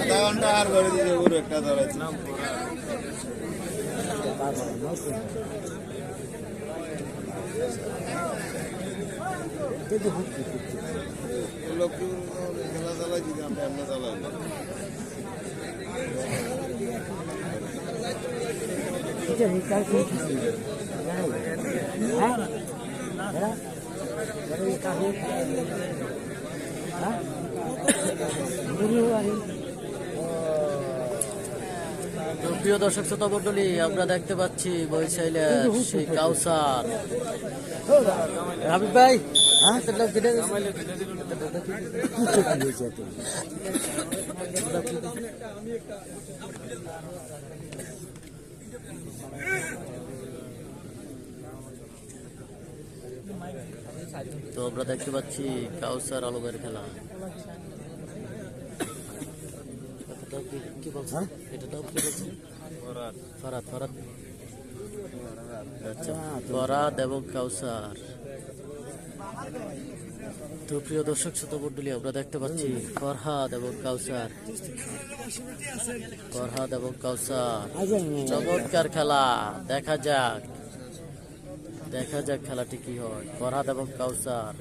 আধা ঘণ্টা আর করে দিতে পুরো একটা ধরেছে লক্ষ্মী খেলা চালাই যদি আমরা এমনি চালাই তো প্রিয় দর্শক শ্রোতা মন্ডলী আমরা দেখতে পাচ্ছি বরিশাইলের সেই কাউসার। হ্যাঁ? তো আমরা দেখতে পাচ্ছি কাউসার আলমের খেলা। কি- কি বলছে ফরাত ফরাত আচ্ছা। ফরাদ এবং কাউসার। তো প্রিয় দর্শক শ্রোতা আমরা দেখতে পাচ্ছি ফরহাদ এবং কাউসার। ফরহাদ এবং কাউসার। চমৎকার খেলা। দেখা যাক। দেখা যাক খেলাটি কি হয়। ফরহাদ এবং কাউসার।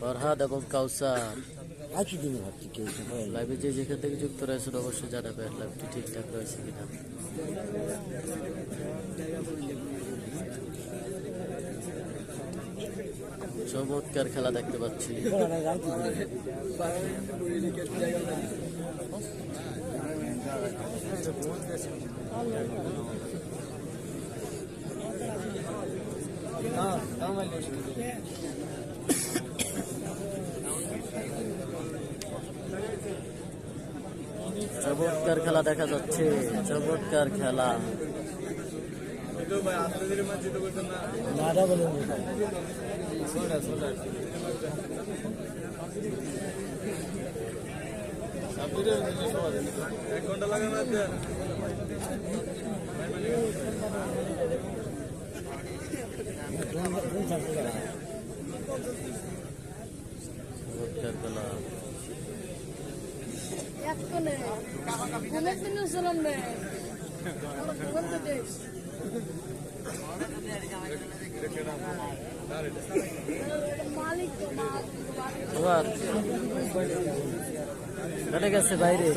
ফরহাদ এবং কাউসার। লাইভে যে যেখান থেকে যুক্ত রয়েছেন, অবশ্যই জানাবেন লাইভটি ঠিকঠাক রয়েছে কিনা। চমৎকার খেলা দেখতে পাচ্ছি। চমৎকার খেলা দেখা যাচ্ছে চমৎকার খেলা। চমৎকার খেলা। আবার চলে গেছে বাইরে।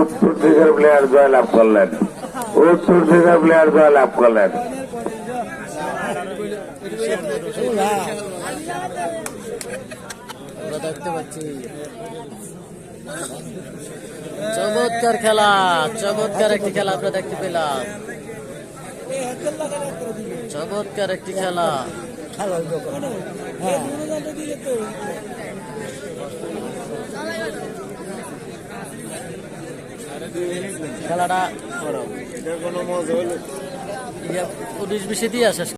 উত্তর প্লেয়ার জয়লাভ করলেন। উত্তর প্লেয়ার জয়লাভ করলেন। আমরা দেখতে পাচ্ছি। চমৎকার খেলা চমৎকার একটি খেলা আমরা দেখতে পেলাম। চমৎকার একটি খেলা। খেলাটা উনিশ বিশে দিয়ে শেষ